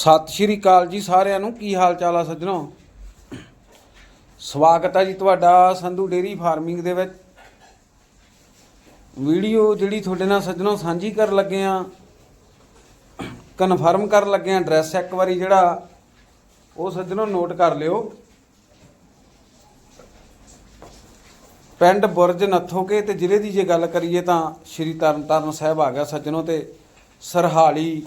ਸਤਿ ਸ਼੍ਰੀ ਅਕਾਲ ਜੀ ਸਾਰਿਆਂ ਨੂੰ। ਕੀ ਹਾਲ ਚਾਲ ਆ ਸੱਜਣੋ? ਸਵਾਗਤ ਹੈ ਜੀ ਤੁਹਾਡਾ ਸੰਧੂ ਡੇਰੀ ਫਾਰਮਿੰਗ ਦੇ ਵਿੱਚ। ਵੀਡੀਓ ਜਿਹੜੀ ਤੁਹਾਡੇ ਨਾਲ ਸੱਜਣੋ ਸਾਂਝੀ ਕਰਨ ਲੱਗੇ ਆ ਕਨਫਰਮ ਕਰਨ ਲੱਗੇ ਆ ਐਡਰੈਸ ਇੱਕ ਵਾਰੀ ਜਿਹੜਾ, ਉਹ ਸੱਜਣੋ ਨੋਟ ਕਰ ਲਿਓ। ਪਿੰਡ ਬੁਰਜ ਨੱਥੋਕੇ ਤੇ ਜ਼ਿਲ੍ਹੇ ਦੀ ਜੇ ਗੱਲ ਕਰੀਏ ਤਾਂ ਸ਼੍ਰੀ ਤਰਨਤਾਰਨ ਸਾਹਿਬ ਆ ਗਿਆ ਸੱਜਣੋ ਤੇ, ਸਰਹਾਲੀ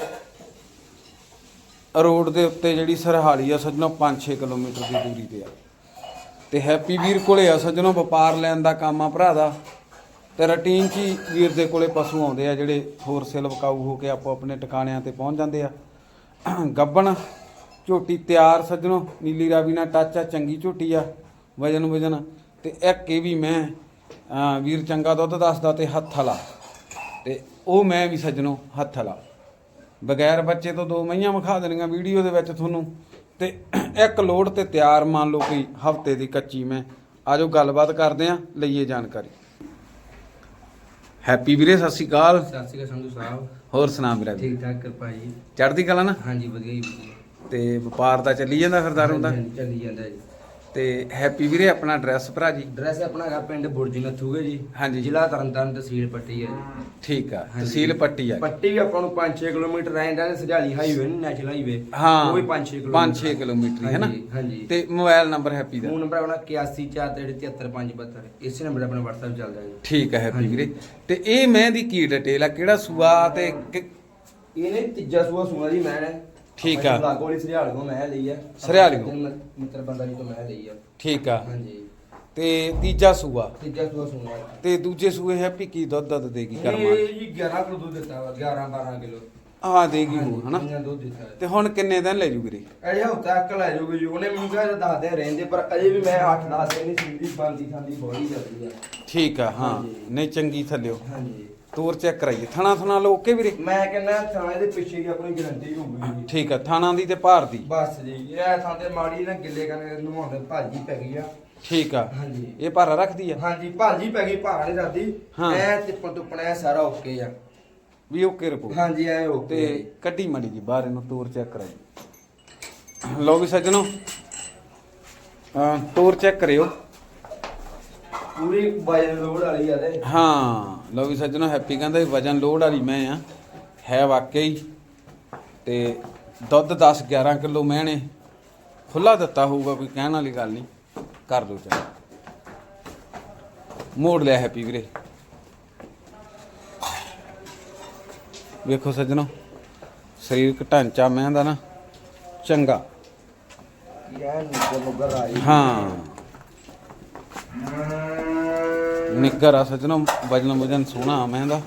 ਰੋਡ ਦੇ ਉੱਤੇ ਜਿਹੜੀ ਸਰਹਾਲੀ ਆ ਸੱਜਣੋ 5-6 ਕਿਲੋਮੀਟਰ ਦੀ ਦੂਰੀ ਤੇ ਆ। ਤੇ ਹੈਪੀ ਵੀਰ ਕੋਲੇ ਆ ਸੱਜਣੋ, ਵਪਾਰ ਲੈਣ ਦਾ ਕੰਮ ਆ ਭਰਾ ਦਾ। ਤੇ ਰੂਟੀਨ 'ਚ ਹੀ ਵੀਰ ਦੇ ਕੋਲੇ ਪਸ਼ੂ ਆਉਂਦੇ ਆ ਜਿਹੜੇ ਹੋਰ ਸੇਲ ਵਕਾਊ ਹੋ ਕੇ ਆਪੋ ਆਪਣੇ ਟਿਕਾਣਿਆਂ ਤੇ ਪਹੁੰਚ ਜਾਂਦੇ ਆ। ਗੱਬਣ, ਝੋਟੀ ਤਿਆਰ ਸੱਜਣੋ, ਨੀਲੀ ਰਾਵੀ ਨਾਲ ਟੱਚ ਆ, ਚੰਗੀ ਝੋਟੀ ਆ, ਵਜਨ ਵਜਨ। ਤੇ ਇੱਕ ਇਹ ਵੀ ਮੈਂ ਵੀਰ ਚੰਗਾ ਦੁੱਧ ਦੱਸਦਾ ਤੇ ਹੱਥ ਵਾਲਾ। ਤੇ ਉਹ ਮੈਂ ਵੀ ਸੱਜਣੋ ਹੱਥ ਵਾਲਾ। ਬਗੈਰ ਬੱਚੇ ਤੋਂ ਦੋ ਮਈਆਂ ਵਿਖਾ ਦੇਣੀਆਂ ਵੀਡੀਓ ਦੇ ਵਿੱਚ ਤੁਹਾਨੂੰ। ਤੇ ਇੱਕ ਲੋਡ ਤੇ ਤਿਆਰ ਮੰਨ ਲਓ ਕੋਈ ਹਫ਼ਤੇ ਦੀ ਕੱਚੀ ਮੈਂ। ਆਜੋ ਗੱਲਬਾਤ ਕਰਦੇ ਆਂ ਲਈਏ ਜਾਣਕਾਰੀ। ਹੈਪੀ ਵੀਰੇ ਸਤਿ ਸ਼੍ਰੀ ਅਕਾਲ। ਸਤਿ ਸ਼੍ਰੀ ਅਕਾਲ ਸੰਧੂ ਸਾਹਿਬ। ਹੋਰ ਸੁਣਾ ਵੀਰੇ ਠੀਕ ਠਾਕ ਕਿਰਪਾ ਜੀ। ਚੜ੍ਹਦੀ ਕਲਾ ਨਾ? ਹਾਂਜੀ ਵਧੀਆ ਜੀ ਤੇ ਵਪਾਰ ਦਾ ਚੱਲੀ ਜਾਂਦਾ ਫਿਰ ਦਾਰੂ ਦਾ? ਹਾਂਜੀ, ਹਾਂਜੀ, ਚੱਲੀ ਜਾਂਦਾ ਜੀ। ਤੇ ਹੈਪੀ ਵੀਰੇ ਆਪਣਾ ਐਡਰੈਸ ਭਰਾ ਜੀ? ਐਡਰੈਸ ਆਪਣਾ ਹੈਗਾ ਪਿੰਡ ਬੁਰਜ ਨਥੂਗੇ ਜੀ। ਹਾਂਜੀ। ਜ਼ਿਲ੍ਹਾ ਤਰਨਤਾਰਨ ਤਹਿਸੀਲ ਪੱਟੀ ਹੈ ਜੀ। ਠੀਕ ਆ। ਤਹਿਸੀਲ ਪੱਟੀ ਆ। ਪੱਟੀ ਵੀ ਆਪਾਂ ਨੂੰ 5-6 ਕਿਲੋਮੀਟਰ ਰਹਿੰਦਾ ਨੇ ਸਜਾਲੀ ਹਾਈਵੇ ਨਹੀਂ ਨੈਸ਼ਨਲ ਹਾਈਵੇ ਹਾਂ ਉਹ ਵੀ 5-6 ਕਿਲੋਮੀਟਰ। 5-6 ਕਿਲੋਮੀਟਰ ਹੀ ਨਾ? ਹਾਂਜੀ। ਤੇ ਮੋਬਾਈਲ ਨੰਬਰ ਹੈਪੀ ਦਾ। ਫੋਨ ਨੰਬਰ ਆਪਣਾ 8143735572 ਇਸੇ ਨੰਬਰ ਤੇ ਆਪਣਾ WhatsApp ਚੱਲਦਾ ਜੀ। ਠੀਕ ਹੈ ਹੈਪੀ। ਵੀਰੇ। ਤੇ ਇਹ ਮੈਂ ਦੀ ਕੀ ਡਿਟੇਲ ਆ? ਕਿਹੜਾ ਸੂਆ ਤੇ ਇਹਨੇ ਤੀਜਾ ਸੂਆ ਸੂਆ ਦੀ ਮੈਂ ਨੇ ਠੀਕ ਆ। ਲਾਗੋ ਵਾਲੀ ਸਰਿਆਲ ਕੋ ਮੈਂ ਲਈ ਆ। ਸਰਿਆਲ ਕੋਲ। ਮਿੱਤਰ ਬੰਦਾ ਜੀ ਤੋਂ ਮੈਂ ਲਈ ਆ। ਠੀਕ ਆ। ਹਾਂਜੀ। ਤੇ ਤੀਜਾ ਸੂਆ? ਤੀਜਾ ਸੂਆ ਸੂਆ ਤੇ ਦੂਜੇ ਸੂਏ ਹੈਪੀ ਕੀ ਦੁੱਧ ਦੁੱਧ ਦੇਗੀ ਕਰਮਾ ਇਹ ਜੀ 11 ਕਿਲੋ ਦੁੱਧ ਦਿੱਤਾ ਵਾ 11 12 ਕਿਲੋ। ਆ ਦੇਗੀ ਹੁਣ ਹਨਾ? ਤੇ ਹੁਣ ਕਿੰਨੇ ਦਿਨ ਲੈ ਜੂ ਵੀਰੇ ਅਜੇ ਹਫਤਾ ਤੱਕ ਲੈ ਜਾਊਗੀ ਜੀ ਉਹਨੇ ਮੈਨੂੰ ਕਿਹਾ ਦੱਸਦੇ ਰਹਿੰਦੇ ਪਰ ਅਜੇ ਵੀ ਮੈਂ 8 10 ਦਿਨ ਹੀ ਸਿੰਦੀ ਬੰਦੀ ਖਾਂਦੀ ਬੋੜੀ ਜਾਂਦੀ ਆ। ਠੀਕ ਆ ਹਾਂ। ਨਹੀਂ ਚੰਗੀ ਥੱਲਿਓ। ਹਾਂਜੀ। ਤੋਰ ਚੈੱਕ ਕਰਾਈਏ। ਥਣਾ ਥਣਾ ਲੋ ਓਕੇ ਵੀਰੇ? ਮੈਂ ਕਹਿੰਦਾ ਥਾਣੇ ਦੇ ਪਿੱਛੇ ਦੀ ਆਪਣੀ ਗਰੰਟੀ ਹੋਊਗੀ ਜੀ। ਠੀਕ ਆ ਥਾਣਾ ਦੀ ਤੇ ਭਾਰ ਦੀ। ਬਸ ਜੀ ਇਹ ਥਾਂ ਤੇ ਮਾੜੀ ਨਾ ਗਿੱਲੇ ਕਰਕੇ ਨਵਾਉਂਦੇ ਭਾਜੀ ਪੈ ਗਈ ਆ। ਠੀਕ ਆ। ਹਾਂਜੀ। ਇਹ ਭਾਰਾ ਰੱਖਦੀ ਆ? ਹਾਂਜੀ ਭਾਜੀ ਪੈ ਗਈ ਭਾਰਾ ਨਹੀਂ ਹਾਂ। ਐ ਟਿੱਪਣ ਟੁੱਪਣਾ ਐ ਸਾਰਾ ਓਕੇ ਆ। ਵੀ ਓਕੇ ਰਿਪੋਰਟ ਹਾਂਜੀ ਐ ਓਕੇ ਤੇ ਕੱਢੀ ਮੜੀ ਜੀ ਬਾਹਰ ਇਹਨੂੰ ਤੋਰ ਚੈੱਕ ਕਰਾਈ ਲਓ ਵੀ ਸੱਜਣੋ ਹਾਂ ਤੋਰ ਚੈੱਕ ਕਰਿਓ। ਪੂਰੀ ਵਜਨ ਲੋਡ ਵਾਲੀ ਆ ਤੇ। ਹਾਂ ਲਓ ਵੀ ਸੱਜਣੋ ਹੈਪੀ ਕਹਿੰਦਾ ਵੀ ਵਜਨ ਲੋਡ ਵਾਲੀ ਮੈਂ ਆ। ਹੈ ਵਾਕਈ। ਤੇ ਦੁੱਧ 10 11 ਕਿਲੋ ਮੈਂ ਨੇ ਖੁੱਲਾ ਦਿੱਤਾ ਹੋਊਗਾ ਕੋਈ ਕਹਿਣ ਵਾਲੀ ਗੱਲ ਨਹੀਂ। ਕਰ ਦੋ ਚਾ ਮੋੜ ਲਿਆ ਹੈਪੀ ਵੀਰੇ। ਵੇਖੋ ਸੱਜਣੋ ਸਰੀਰਕ ਢਾਂਚਾ ਮੈਂ ਦਾ ਨਾ ਚੰਗਾ। ਯਾ ਨਿੱਕਰ ਮੁੱਕਰ ਆਈ ਹਾਂ। ਨਿੱਗਰ ਆ ਸੱਜਣੋ ਵਜਨ ਵਜਨ ਸੋਹਣਾ ਮੈਂ ਦਾ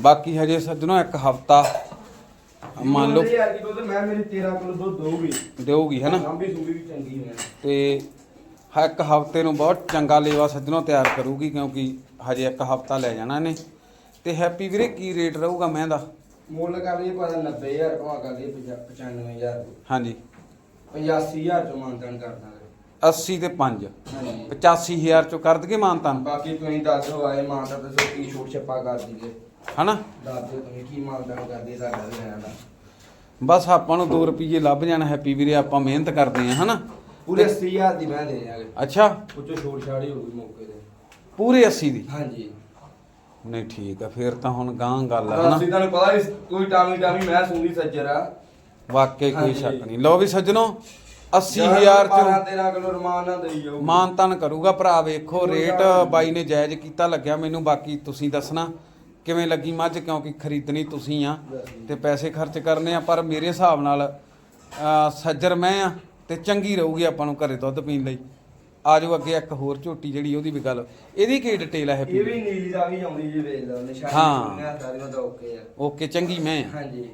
ਬਾਕੀ ਹਜੇ ਸੱਜਣੋ ਇੱਕ ਹਫਤਾ ਮੰਨ ਲਓ ਯਾਰ ਕੀ ਦੁੱਧ ਮੈਂ ਮੇਰੀ 13 ਕਿਲੋ ਦੁੱਧ ਦਊਗੀ। ਦੇਊਗੀ ਹੈਨਾ ਲੰਬੀ ਸੂਬੀ ਵੀ ਚੰਗੀ ਹੈ। ਤੇ ਹ- ਇੱਕ ਹਫ਼ਤੇ ਨੂੰ ਬਹੁਤ ਚੰਗਾ ਲੇਵਾ ਸੱਜਣੋ ਤਿਆਰ ਕਰੂਗੀ ਕਿਉਂਕਿ ਹਜੇ ਇੱਕ ਹਫਤਾ ਲੈ ਜਾਣਾ ਇਹਨੇ। ਤੇ ਹੈਪੀ ਵੀਰੇ ਕੀ ਰੇਟ ਰਹੂਗਾ ਮੈਂ ਦਾ ਮੁੱਲ ਕਰ ਲਈ ਪਤਾ 90000 ਭਾਅ ਕਰ ਲਈ 95000 ਹਾਂਜੀ। 85000 ਚ ਮਾਨਤਨ ਕਰ ਦਾਂਗੇ 80 ਤੇ 5 ਹਾਂਜੀ 85000 ਚੋਂ ਕਰ ਦਗੇ ਮਾਨਤਾਨ ਬਾਕੀ ਤੁਸੀਂ ਦੱਸ ਦਿਓ ਆਏ ਮਾਨਤਨ ਦੱਸੋ ਕੀ ਛੋਟ ਛੱਪਾ ਕਰ ਦਈਏ। ਹਨਾ? ਦੱਸ ਦਿਓ ਤੁਸੀਂ ਕੀ ਮਾਨਤਨ ਕਰਦੇ ਸਾਡਾ ਵੀ ਲੈਣਾ ਦਾ। ਬਸ ਆਪਾਂ ਨੂੰ 2 ਰੁਪਏ ਲੱਭ ਜਾਣ ਹੈਪੀ ਵੀਰੇ ਆਪਾਂ ਮਿਹਨਤ ਕਰਦੇ ਆ ਹਨਾ? ਪੂਰੇ 80000 ਦੀ ਮੈਂ ਦੇ ਜਾਗੇ ਅੱਛਾ। ਉੱਚੋ ਛੋਟ ਛਾੜੀ ਹੋਊਗੀ ਮੌਕੇ ਤੇ। ਪੂਰੇ 80 ਦੀ? ਹਾਂਜੀ। ਨਹੀਂ ਠੀਕ ਆ ਫੇਰ ਤਾਂ ਹੁਣ ਗਾਂ ਗੱਲ ਆ ਹਨਾ? ਅਸੀਂ ਤੁਹਾਨੂੰ ਪਤਾ ਵੀ ਕੋਈ ਟਾਮੀ ਟਾਮੀ ਮੈਂ ਸੁਣਦੀ ਸੱਜਰ ਆ। ਵਾਕਈ ਕੋਈ ਹਾਂਜੀ। ਸ਼ੱਕ ਨਹੀਂ। ਲਓ ਵੀ ਸੱਜਣੋ 80000 12 ਚ 13 ਕਿਲੋ ਰਮਾਨ ਨਾਲ ਦੇਈ ਜਾਊਗੀ। ਮਾਨ ਤਾਨ ਕਰੂਗਾ ਭਰਾ ਵੇਖੋ ਰੇਟ ਬਾਈ ਨੇ ਜਾਇਜ਼ ਕੀਤਾ ਲੱਗਿਆ ਮੈਨੂੰ ਬਾਕੀ ਤੁਸੀਂ ਦੱਸਣਾ। ਕਿਵੇਂ ਲੱਗੀ ਮੱਝ? ਕਿਉਂਕਿ ਖਰੀਦਣੀ ਤੁਸੀਂ ਆ ਤੇ ਪੈਸੇ ਖਰਚ ਕਰਨੇ ਆ ਪਰ ਮੇਰੇ ਹਿਸਾਬ ਨਾਲ ਸੱਜਰ ਮੈਂ ਆ ਤੇ ਚੰਗੀ ਰਹੂਗੀ ਆਪਾਂ ਨੂੰ ਘਰੇ ਦੁੱਧ ਪੀਣ ਲਈ। ਆਜੋ ਅੱਗੇ ਇੱਕ ਹੋਰ ਝੋਟੀ ਜਿਹੜੀ ਉਹਦੀ ਵੀ ਗੱਲ। ਇਹਦੀ ਕੀ ਡਿਟੇਲ ਹੈ ਇਹ ਵੀ ਨੀਲੀ ਦਾ ਵੀ ਆਉਂਦੀ ਜੀ ਵੇਖ ਲਓ ਨਿਸ਼ਾਨੀ ਹਾਂ। ਸੁਣਿਆ ਸਾਰੀਆਂ ਦਾ ਓਕੇ ਆ। ਓਕੇ ਚੰਗੀ ਮੈਂ ਆ। ਹਾਂਜੀ।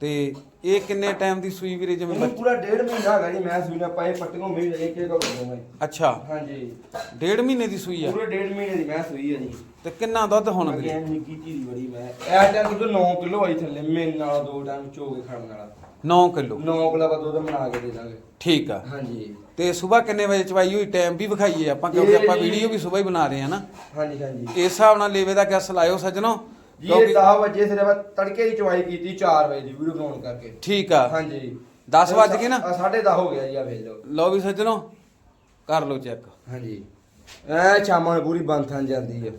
ਤੇ ਇਹ ਕਿੰਨੇ ਟਾਈਮ ਦੀ ਸੂਈ ਵੀਰੇ ਜਿਵੇਂ ਇਹਨੂੰ ਬੱਚ- ਪੂਰਾ ਡੇਢ ਮਹੀਨਾ ਹੈਗਾ ਜੀ ਮੈਂ ਸੂਈਆਂ ਪਾਏ ਪੱਟੀਆਂ ਮਿਲ ਜਾਏ ਕਿ ਕੋ ਮੈਂ ਅੱਛਾ। ਹਾਂਜੀ। ਡੇਢ ਮਹੀਨੇ ਦੀ ਸੂਈ ਆ? ਪੂਰੇ ਡੇਢ ਮਹੀਨੇ ਦੀ ਮੈਂ ਸੂਈ ਹੈ ਜੀ। ਤੇ ਕਿੰਨਾ ਦੁੱਧ ਹੁਣ ਅੱਗੇ ਵੀਰੇ? ਨਿੱਕੀ ਧੀਰੀ ਬੜੀ ਮੈਂ। ਇਹ ਟਾਈਮ ਦੁੱਧ 9 ਕਿਲੋ ਆਈ ਥੱਲੇ ਮੇਰੇ ਨਾਲ ਦੋ ਟਾਈਮ ਚੋ ਕੇ ਖੜਨ ਵਾਲਾ। 9 ਕਿਲੋ। 9 ਕਿਲੋ ਦਾ ਦੁੱਧ ਬਣਾ ਕੇ ਦੇ ਦਾਂਗੇ। ਠੀਕ ਆ। ਹਾਂਜੀ। ਤੇ ਸਵੇਰ ਕਿੰਨੇ ਵਜੇ ਚਵਾਈ ਹੋਈ? ਟਾਈਮ ਵੀ ਵਿਖਾਈਏ ਆਪਾਂ ਕਿਉਂਕਿ ਇਹ ਆਪਾਂ ਜੀ- ਵੀਡੀਓ ਵੀ ਸਵੇਰ ਹੀ ਬਣਾ ਰਹੇ ਆ ਨਾ। ਹਾਂਜੀ ਹਾਂਜੀ। ਇਸ ਹਿਸਾਬ ਨਾਲ ਲੇਵੇ ਦਾ ਕਿਸ ਲਾਇਓ ਸੱਜਣੋ। ਜੀ ਇਹ 10 ਵਜੇ ਸਿਰੇ ਮੈਂ ਤੜਕੇ ਦੀ ਚਵਾਈ ਕੀਤੀ 4 ਵਜੇ ਦੀ ਵੀਡੀਓ ਬਣਾਉਣ ਕਰਕੇ। ਠੀਕ ਆ। ਹਾਂਜੀ। 10 ਵੱਜ ਗਏ ਨਾ? 10:30 ਹੋ ਗਿਆ ਜੀ ਆ ਵੇਖ ਲਓ। ਲਓ ਵੀ ਸੱਜਣੋ ਕਰ ਲਓ ਚੈੱਕ ਹਾਂਜੀ। ਐ ਸ਼ਾਮਾਂ ਨੂੰ ਪੂਰੀ ਬੰਦ ਥਾਂ ਜਾਂਦੀ ਹੈ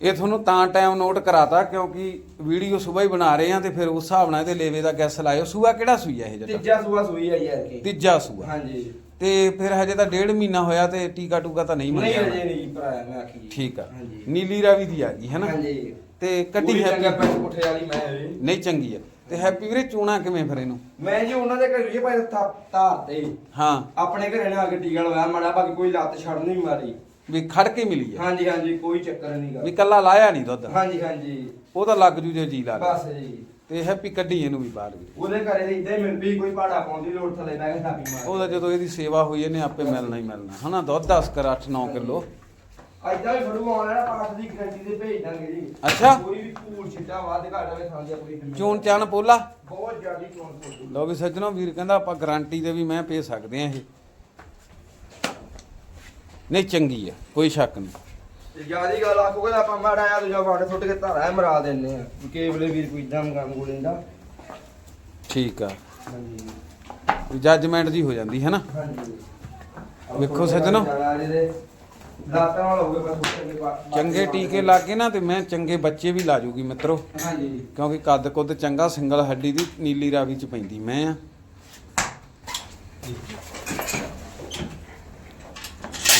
ਇਹ ਤੁਹਾਨੂੰ ਤਾਂ ਟਾਈਮ ਨੋਟ ਕਰਾਤਾ ਕਿਉਂਕਿ ਵੀਡੀਓ ਸਵੇਰ ਹੀ ਬਣਾ ਰਹੇ ਆ ਤੇ ਫਿਰ ਉਸ ਹਿਸਾਬ ਨਾਲ ਇਹਦੇ ਲੇਵੇ ਦਾ ਗੈਸ ਲਾਇਓ। ਸੂਆ ਕਿਹੜਾ ਸੂਈਆ ਇਹ ਜੱਟਾ ਤੀਜਾ ਸੂਆ ਸੂਈ ਹੈ ਯਾਰ ਕੀ ਤੀਜਾ ਸੂਆ। ਹਾਂਜੀ। ਤੇ ਫਿਰ ਹਜੇ ਤਾਂ ਡੇਢ ਮਹੀਨਾ ਹੋਇਆ ਤੇ ਟੀਕਾ ਟੂਕਾ ਤਾਂ ਨਹੀਂ ਨਹੀਂ ਅਜੇ ਨਹੀਂ ਭਰਾਇਆ ਮੈਂ ਆਖੀ ਜੀ। ਠੀਕ ਆ। ਹਾਂਜੀ। ਨੀਲੀ ਰਾਵੀ ਦੀ ਆ ਗਈ ਹੈਨਾ ਹਾਂਜੀ। ਤੇ ਕੱਟੀ ਪੂਰੀ ਚੰਗਾ ਪੈਸੇ ਪੁੱਠੇ ਵਾਲੀ ਮੈਂ ਹੈ ਜੀ। ਨਹੀਂ ਚੰਗੀ ਆ। ਤੇ ਹੈਪੀ ਵੀਰੇ ਚੋਣਾ ਕਿਵੇਂ ਫਿਰ ਇਹਨੂੰ? ਮੈਂ ਜੀ ਉਹਨਾਂ ਦੇ ਘਰ ਇਹ ਭਾਈ ਧਾ- ਧਾਰ ਤੇ। ਹਾਂ। ਆਪਣੇ ਘਰੇ ਨਾ ਆ ਕੇ ਟੀਕਾ ਲਵਾਇਆ ਮਾੜਾ ਬਾਕੀ ਕੋਈ ਲੱਤ ਛੱਡ ਨਹੀਂ ਮਾਰੀ। ਵੀ ਖੜ ਕੇ ਮਿਲੀ ਆ। ਹਾਂਜੀ ਹਾਂਜੀ ਕੋਈ ਚੱਕਰ ਨਹੀਂ ਵੀ ਗਾ ਕੱਲਾ ਲਾਇਆ ਨਹੀਂ ਦੁੱਧ। ਹਾਂਜੀ ਹਾਂਜੀ। ਉਹ ਤਾਂ ਲੱਗ ਜੂ ਜੇ ਜੀ ਲੱਗ ਬਸ ਜੀ। ਤੇ ਹੈਪੀ ਕੱਢੀ ਇਹਨੂੰ ਵੀ ਬਾਹਰ ਵੀ ਉਹਦੇ ਘਰੇ ਦੇ ਇਦਾਂ ਹੀ ਮਿਲ ਪਈ ਕੋਈ ਪਾੜਾ ਪਾਉਂਦੀ ਲੋੜ ਥੱਲੇ ਬਹਿ ਕੇ ਥਾਪੀ ਮਾਰ ਉਹਦਾ ਜਦੋਂ ਇਹਦੀ ਸੇਵਾ ਹੋਈ ਇਹਨੇ ਆਪੇ ਮਿਲਣਾ ਹੀ ਮਿਲਣਾ। ਹਨਾ ਦੁੱਧ 10 ਕਰ 8-9 ਕਿਲੋ। ਐਦਾਂ ਵੀ ਫੜੂ ਆਉਣਾ ਨਾ ਪਾਠ ਦੀ ਗਰੰਟੀ ਤੇ ਭੇਜ ਦਾਂਗੇ ਜੀ। ਅੱਛਾ। ਕੋਈ ਵੀ ਕੂੜ ਛਿੱਟਾ ਵਾਦ ਘਾਟਾ ਵੇ ਥਾਂ ਦੀ ਕੋਈ ਚੋਣ ਚਾਣ ਪੋਲਾ? ਬਹੁਤ ਜ਼ਿਆਦੀ ਚੋਣ ਫੋਟੋ ਲਓ ਵੀ ਸੱਜਣੋ ਵੀਰ ਕਹਿੰਦਾ ਆਪਾਂ ਗਾਰੰਟੀ ਤੇ ਵੀ ਮੈਂ ਭੇਜ ਸਕਦੇ ਆ ਇਹ। ਨਹੀਂ ਚੰਗੀ ਆ ਕੋਈ ਸ਼ੱਕ ਨਹੀਂ। ਤੇ ਜਿਆਦੀ ਗੱਲ ਆਖੋਗੇ ਤਾਂ ਆਪਾਂ ਮਾੜਾ ਆ ਦੂਜਾ ਫਾੜੇ ਸੁੱਟ ਕੇ ਧਾਰਾ ਮਰਾ ਦਿੰਨੇ ਆ ਕੇਵਲੇ ਵੀਰ ਕੋਈ ਇਦਾਂ ਮੰਗਾਂ ਗੋਲਿੰਦਾ ਠੀਕ ਆ। ਹਾਂਜੀ। ਜੱਜਮੈਂਟ ਜੀ ਹੋ ਜਾਂਦੀ ਹੈ ਨਾ। ਹਾਂਜੀ। ਵੇਖੋ ਸੱਜਣੋ। ਦਾਤਾਂ ਵਾਲਾ ਹੋਵੇ ਬਸ ਉੱਤੇ ਕੇ ਬਾ- ਚੰਗੇ ਟੀਕੇ ਲੱਗੇ ਨਾ ਤੇ ਮੈਂ ਚੰਗੇ ਬੱਚੇ ਵੀ ਲਾ ਜੂਗੀ ਮਿੱਤਰੋ। ਹਾਂਜੀ ਕਿਉਂਕਿ ਕੱਦ ਕੁੱਦ ਚੰਗਾ ਸਿੰਗਲ ਹੱਡੀ ਦੀ ਨੀਲੀ ਰਾਵੀ ਚ ਪੈਂਦੀ ਮੈਂ ਆ।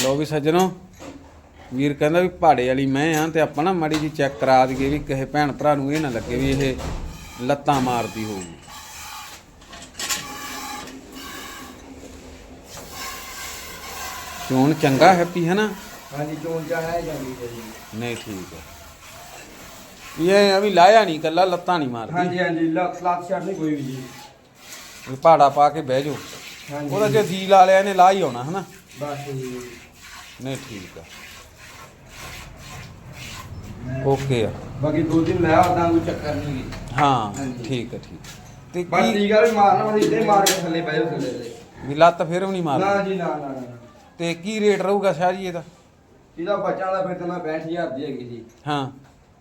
ਲੋ ਵੀ ਸੱਜਣੋ ਵੀਰ ਕਹਿੰਦਾ ਵੀ ਪਹਾੜੇ ਵਾਲੀ ਮੈਂ ਆ ਤੇ ਆਪਾਂ ਨਾ ਮਾੜੀ ਜੀ ਚੈੱਕ ਕਰਾ ਦਈਏ ਵੀ ਕਿਸੇ ਭੈਣ ਭਰਾ ਨੂੰ ਇਹ ਨਾ ਲੱਗੇ ਵੀ ਇਹ ਲੱਤਾਂ ਮਾਰਦੀ ਹੋਊਗੀ। ਚੋਣ ਚੰਗਾ ਹੈਪੀ ਹੈ ਨਾ? ਹਾਂਜੀ ਚੋਣ ਚਾਣਾ ਜਾਂਦੀ ਹੈ ਜੀ? ਨਹੀਂ ਠੀਕ ਹੈ। ਇਹ ਵੀ ਲਾਇਆ ਨਹੀਂ ਕੱਲਾ ਲੱਤਾਂ ਨਹੀਂ ਮਾਰਦੀ। ਹਾਂਜੀ ਹਾਂਜੀ ਲੱਖ ਲੱਖ ਛੱਡ ਨਹੀਂ ਕੋਈ ਵੀ ਜੀ। ਵੀ ਪਹਾੜਾ ਪਾ ਕੇ ਬਹਿ ਜਾਓ। ਹਾਂਜੀ। ਉਹਦਾ ਜੇ ਜੀ ਲਾ ਲਿਆ ਇਹਨੇ ਲਾ ਹੀ ਆਉਣਾ ਹਨਾ? ਬਸ ਜੀ। ਨਹੀਂ ਠੀਕ ਆ। ਓਕੇ ਆ। ਬਾਕੀ ਦੋ ਦਿਨ ਲੈ ਆਉਂਦਾ ਕੋਈ ਚੱਕਰ ਨਹੀਂ ਹਾਂ। ਠੀਕ ਆ ਠੀਕ ਤੇ ਬਸ ਠੀਕ ਆ ਵੀ ਮਾਰਨਾ ਬਸ ਇਦਾਂ ਹੀ ਮਾਰ ਕੇ ਥੱਲੇ ਬਹਿ ਜਾਓ ਥੱਲੇ। ਵੀ ਲੱਤ ਫਿਰ ਵੀ ਨਹੀਂ ਨਾ ਮਾਰਦੀ ਜੀ ਨਾ ਨਾ ਨਾ ਨਾ। ਤੇ ਕੀ ਰੇਟ ਰਹੂਗਾ ਸ਼ਾਹ ਜੀ ਇਹਦਾ? ਇਹਦਾ ਬੱਚਾ ਦਾ ਫਿਰ ਤਾਂ ਮੈਂ 65000 ਦੀ ਹੈਗੀ ਜੀ ਹਾਂ।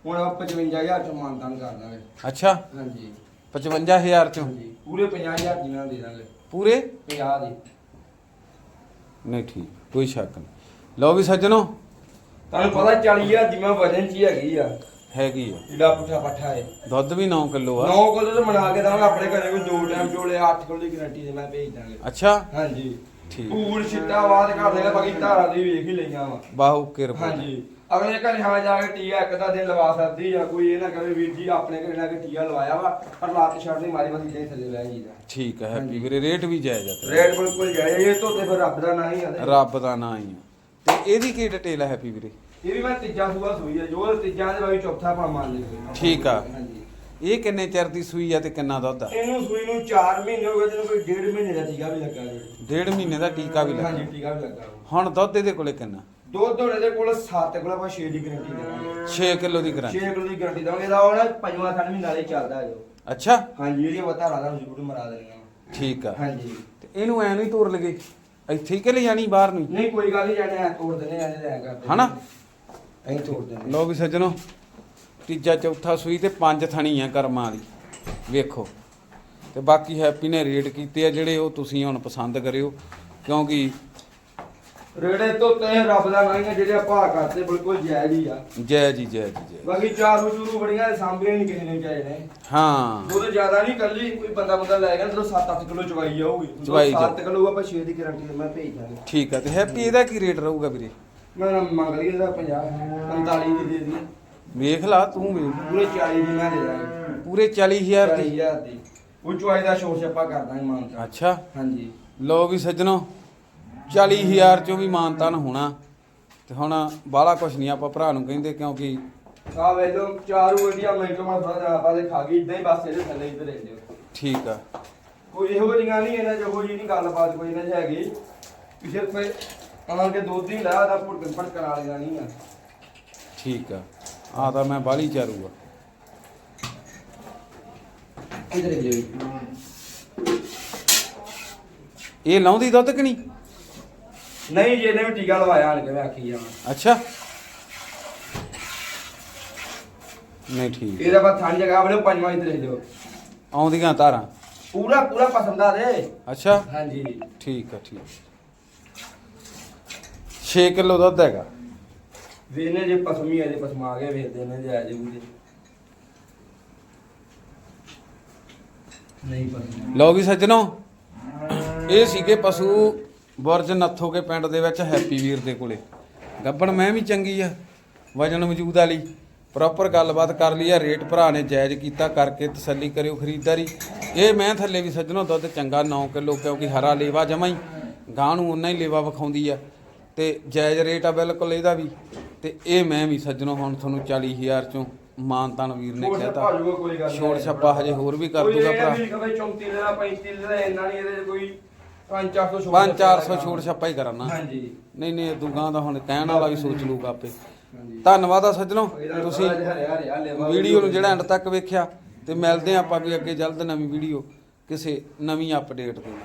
ਹੁਣ ਆਪ 55000 ਚ ਮਾਨਤਾਨ ਕਰ ਦਾਂਗੇ ਅੱਛਾ। ਹਾਂਜੀ। 55000 ਚੋਂ? ਹਾਂਜੀ। ਪੂਰੇ 50000 ਦੀ ਦੇ ਦਾਂਗੇ। ਪੂਰੇ? 50 ਦੀ। ਨਹੀਂ ਠੀਕ ਕੋਈ ਸ਼ੱਕ ਨਹੀਂ। ਲਓ ਵੀ ਸੱਜਣੋ। ਤੁਹਾਨੂੰ ਪਤਾ 40000 ਦੀ ਮੈਂ ਵਜਨ ਚ ਹੀ ਹੈਗੀ ਆ। ਹੈਗੀ ਆ। ਜਿਹੜਾ ਪੁੱਠਾ ਪੱਠਾ ਹੈ ਦੁੱਧ ਵੀ 9 ਕਿਲੋ ਆ। 9 ਕਿਲੋ ਤੇ ਮਨਾ ਕੇ ਦਾਂਗਾ ਆਪਣੇ ਘਰੇ ਕੋਈ ਦੋ ਟਾਈਮ ਚੋਲੇ 8 ਕਿਲੋ ਦੀ ਗਾਰੰਟੀ ਦੇ ਮੈਂ ਭੇਜ ਦਾਂਗੇ। ਅੱਛਾ। ਹਾਂਜੀ। ਠੀਕ। ਪੂਰ ਛਿੱਟਾ ਬਾਦ ਕਰ ਦੇਗਾ ਬਾਕੀ ਧਾਰਾਂ ਦੀ ਵੇਖ ਹੀ ਲਈਆਂ ਵਾ। ਬਾਹੂ ਕਿਰਪਾ ਹਾਂਜੀ। ਅਗਲੇ ਘਰੇ ਹਾਂ ਜਾ ਕੇ ਟੀਆ ਇੱਕ ਦਾ ਦਿਨ ਲਵਾ ਸਕਦੀ ਜਾਂ ਕੋਈ ਇਹ ਨਾ ਕਹੇ ਵੀਰ ਜੀ ਆਪਣੇ ਘਰੇ ਨਾ ਕਿ ਟੀਆ ਲਵਾਇਆ ਵਾ ਪਰ ਲੱਤ ਛੱਡ ਨਹੀਂ ਮਾਰੀ ਬਸ ਹੀ ਥੱਲੇ ਬਹਿ ਜੀਦਾ ਠੀਕ ਹੈ ਹੈਪੀ। ਵੀਰੇ ਰੇਟ ਵੀ ਜਾਇਜ਼ ਆ ਤੇਰਾ। ਰੇਟ ਬਿਲਕੁਲ ਜਾਇਜ਼ ਇਹ ਤੋਂ ਤੇ ਫਿਰ ਰੱਬ ਦਾ ਨਾਂ ਹੀ ਆ ਤੇ। ਰੱਬ ਦਾ ਨਾਂ ਹੀ ਆ। ਤੇ ਇਹਦੀ ਕੀ ਡਿਟੇਲ ਹੈ ਹੈਪੀ ਵੀਰੇ? ਇਹ ਵੀ ਮੈਂ ਤੀਜਾ ਸੂਆ ਸੂਈ ਆ ਜੋ ਤੀਜਾ ਦੇ ਬਾਈ ਚੌਥਾ ਪਾ ਮੰਨ ਲਿਓ ਠੀਕ ਆ। ਹਾਂਜੀ। ਇਹ ਕਿੰਨੇ ਚਿਰ ਦੀ ਸੂਈ ਆ ਤੇ ਕਿੰਨਾ ਦੁੱਧ ਆ? ਇਹਨੂੰ ਸੂਈ ਨੂੰ 4 ਮਹੀਨੇ ਹੋ ਗਏ ਤੈਨੂੰ ਕੋਈ ਡੇਢ ਮਹੀਨੇ ਦਾ ਟੀਕਾ ਵੀ ਲੱਗਾ ਜੀ। ਡੇਢ ਮਹੀਨੇ ਦਾ ਟੀਕਾ ਵੀ ਹਾਂਜੀ ਲੱਗਾ ਟੀਕਾ ਵੀ ਲੱਗਾ। ਹੁਣ ਦੁੱਧ ਇਹਦੇ ਕੋਲੇ ਕਿੰਨਾ? ਦੁੱਧ ਹੋਣੇ ਦੇ ਕੋਲ 7 ਕੋਲ ਆਪਾਂ 6 ਦੀ ਗਾਰੰਟੀ ਦੇਵਾਂਗੇ। 6 ਕਿਲੋ ਦੀ ਗਰੰਟੀ 6 ਕਿਲੋ ਦੀ ਗਾਰੰਟੀ ਦੇਵਾਂਗੇ ਇਹਦਾ ਹੁਣ ਪੰਜਵਾਂ ਥਣ ਮਹੀਨਾ ਲਈ ਚੱਲਦਾ ਜੋ ਅੱਛਾ। ਹਾਂਜੀ ਇਹਦੀ ਬਤਾ ਰਾਦਾ ਨੂੰ ਜ਼ਰੂਰ ਮਰਾ ਦੇਣੀਆਂ ਠੀਕ ਆ। ਹਾਂਜੀ। ਤੇ ਇਹਨੂੰ ਐ ਨਹੀਂ ਤੋਰ ਲਗੇ। ਇੱਥੇ ਹੀ ਕਿ ਲੈ ਜਾਣੀ ਬਾਹਰ ਨੂੰ? ਨਹੀਂ ਕੋਈ ਗੱਲ ਨਹੀਂ ਜਾਣੇ ਤੋੜ ਦੇਣੇ ਜਾਣੇ ਲੈ ਕਰਦੇ ਹਨਾ? ਐਂ ਤੋੜ ਦੇਣੇ ਲੋ ਵੀ ਸੱਜਣੋ ਤੀਜਾ ਚੌਥਾ ਸੂਈ ਤੇ ਪੰਜ ਥਣੀ ਆ ਕਰਮਾਂ ਵਾਲੀ ਵੇਖੋ। ਤੇ ਬਾਕੀ ਹੈਪੀ ਨੇ ਰੇਟ ਕੀਤੇ ਆ ਜਿਹੜੇ ਉਹ ਤੁਸੀਂ ਹੁਣ ਪਸੰਦ ਕਰਿਓ ਕਿਉਂਕਿ ਰੇੜੇ ਤੋਂ ਤੇ ਰੱਬ ਦਾ ਨਾਂ ਹੀ ਜਿਹੜੇ ਆਪਾਂ ਕਰਦੇ ਬਿਲਕੁਲ ਜਾਇਜ਼ ਹੀ ਆ। ਜੈ ਜੀ ਜੈ ਜੀ ਜੈ ਬਾਕੀ ਚਾਰੂ ਚੂਰੂ ਬੜੀਆਂ ਸਾਂਭੀਆਂ ਨਹੀਂ ਕਿਸੇ ਨੇ ਚਾਹੀਦੇ। ਹਾਂ। ਦੁੱਧ ਜ਼ਿਆਦਾ ਨਹੀਂ ਕੱਲੀ ਕੋਈ ਬੰਦਾ ਬੰਦਾ ਲੈ ਗਿਆ ਤੇ 7-8 ਕਿਲੋ ਚਵਾਈ ਜਾਊਗੀ। ਚਵਾਈ ਜਾਊ। 7 ਕਿਲੋ ਆਪਾਂ 6 ਦੀ ਗਾਰੰਟੀ ਮੈਂ ਭੇਜ ਦਾਂਗਾ। ਠੀਕ ਆ ਤੇ ਹੈਪੀ ਇਹਦਾ ਕੀ ਰੇਟ ਰਹੂਗਾ ਵੀਰੇ? ਮੈਂ ਨਾ ਮੰਗ ਲਈ ਇਹਦਾ 50 45 ਦੀ ਦੇ ਦੀ ਵੇਖ ਲਾ ਤੂੰ ਵੀ ਪੂਰੇ 40 ਦੀ ਮੈਂ ਦੇ ਦਾਂਗਾ। ਪੂਰੇ 40000 ਦੀ। 40000 ਦੀ। ਉਹ ਚਵਾਈ ਦਾ ਸ਼ੋਰ ਛੱਪਾ ਕਰ ਦਾਂਗੇ ਮਾਨਤਾ। ਅੱਛਾ। ਹਾਂਜੀ। ਲੋ ਵੀ ਸੱਜਣੋ 40000 ਚੋਂ ਵੀ ਮਾਨਤਾਨ ਹੋਣਾ। ਤੇ ਹੁਣ ਬਾਹਲਾ ਕੁਛ ਨਹੀਂ ਆਪਾਂ ਭਰਾ ਨੂੰ ਕਹਿੰਦੇ ਕਿਉਂਕਿ ਆ ਵੇਲੋ ਚਾਰੂ ਵਧੀਆ ਮਿੰਟ ਮਾ ਥੋੜਾ ਜਿਹਾ ਆਪਾਂ ਦੇ ਖਾ ਗਈ ਇਦਾਂ ਹੀ ਬਸ ਇਹਦੇ ਥੱਲੇ ਹੀ ਰਹਿ ਦਿਓ ਠੀਕ ਆ। ਕੋਈ ਇਹੋ ਜਿਹੀਆਂ ਨਹੀਂ ਇਹਨਾਂ ਜਿਹੋ ਜੀ ਨਹੀਂ ਗੱਲਬਾਤ ਕੋਈ ਇਹਨਾਂ 'ਚ ਹੈਗੀ। ਕੋਈ ਆਣ ਕੇ ਦੁੱਧ ਹੀ ਲਾ ਦਾ ਭੁੜਕਣ ਭੜਕਣ ਵਾਲੀਆਂ ਨਹੀਂ ਆ। ਠੀਕ ਆ। ਆ ਤਾਂ ਮੈਂ ਬਾਹਲੀ ਚਾਰੂ ਆ। ਇਧਰ ਇਹ ਲਾਉਂਦੀ ਦੁੱਧ ਕਿ ਨਹੀਂ? ਨਹੀਂ ਜੀ ਇਹਨੇ ਵੀ ਟੀਕਾ ਲਵਾਇਆ ਹਣ ਕੇ ਮੈਂ ਆਖੀ ਜਾਵਾਂ। ਅੱਛਾ। ਨਹੀਂ ਠੀਕ। ਇਹਦਾ ਬਸ ਥਾਂ ਜਗ੍ਹਾ ਬਣੇ ਪੰਜਵਾਂ ਹੀ ਦੇਖ ਲਿਓ ਆਉਂਦੀਆਂ ਧਾਰਾਂ ਪੂਰਾ ਪੂਰਾ ਪਸੰਦ ਦੇ। ਅੱਛਾ। ਹਾਂਜੀ। ਠੀਕ ਆ ਠੀਕ। 6 ਕਿਲੋ ਦੁੱਧ ਹੈਗਾ। ਵੇਨੇ ਜੇ ਪਸਮੀ ਆ ਜੇ, ਪਸਮਾ ਆ ਵੇਖਦੇ ਨੇ ਜੇ ਆ ਜਾਊਗੀ ਨਹੀਂ ਪਸਮਾ। ਲਓ ਵੀ ਸੱਜਣੋ, ਇਹ ਸੀਗੇ ਪਸ਼ੂ ਬੁਰਜ ਨੱਥੋ ਕੇ ਪਿੰਡ ਦੇ ਵਿੱਚ ਹੈਪੀ ਵੀਰ ਦੇ ਕੋਲੇ। ਗੱਬਣ ਮੈਂ ਵੀ ਚੰਗੀ ਆ, ਵਜਨ ਮੌਜੂਦ ਵਾਲੀ ਪ੍ਰੋਪਰ ਗੱਲਬਾਤ ਕਰ ਲਈ ਆ, ਰੇਟ ਭਰਾ ਨੇ ਜਾਇਜ਼ ਕੀਤਾ, ਕਰਕੇ ਤਸੱਲੀ ਕਰਿਓ ਖਰੀਦਦਾਰੀ। ਇਹ ਮੈਂ ਥੱਲੇ ਵੀ ਸੱਜਣੋ, ਦੁੱਧ ਚੰਗਾ 9 ਕਿਲੋ, ਕਿਉਂਕਿ ਹਰਾ ਲੇਵਾ ਜਮਾ ਹੀ, ਗਾਂ ਨੂੰ ਉਨਾ ਹੀ ਲੇਵਾ ਵਿਖਾਉਂਦੀ ਆ। ਤੇ ਜਾਇਜ਼ ਰੇਟ ਆ ਬਿਲਕੁਲ ਇਹਦਾ ਵੀ। ਤੇ ਇਹ ਮੈਂ ਵੀ ਸੱਜਣੋ ਹੁਣ ਤੁਹਾਨੂੰ 40000 ਚੋਂ ਮਾਨਤਾਨ ਵੀਰ ਨੇ ਕਹਿਤਾ। ਛੱਪਾ ਜਾਊਗਾ ਕੋਈ ਗੱਲ ਨਹੀਂ। ਛੋਟ ਛੱਪਾ ਹਜੇ ਹੋਰ ਵੀ ਕਰ ਕੋਈ ਦੂਗਾ ਇਹ ਭਰਾ। ਵੀ ਕਦੇ 34 ਦਾ 35 ਦਾ ਇੰਨਾ ਨਹੀਂ ਇਹਦੇ 'ਚ ਕੋਈ 5-400 ਛੋਟ 5-400 ਛੋਟ ਛੱਪਾ ਹੀ ਕਰਨਾ। ਹਾਂਜੀ। ਨਹੀਂ ਨਹੀਂ ਦੁਗਾ ਦਾ ਹੁਣ ਕਹਿਣ ਵਾਲਾ ਵੀ ਸੋਚ ਲੂਗਾ ਆਪੇ। ਹਾਂਜੀ। ਧੰਨਵਾਦ ਆ ਸੱਜਣੋ। ਤੁਸੀਂ ਵੀਡੀਓ ਨੂੰ ਜਿਹੜਾ ਐਂਡ ਤੱਕ ਵੇਖਿਆ ਤੇ ਮਿਲਦੇ ਹਾਂ ਆਪਾਂ ਵੀ ਅੱਗੇ ਜਲਦ ਨਵੀਂ ਵੀਡੀਓ ਕਿਸੇ ਨਵੀਂ ਅਪਡੇਟ ਦੇ ਨਾਲ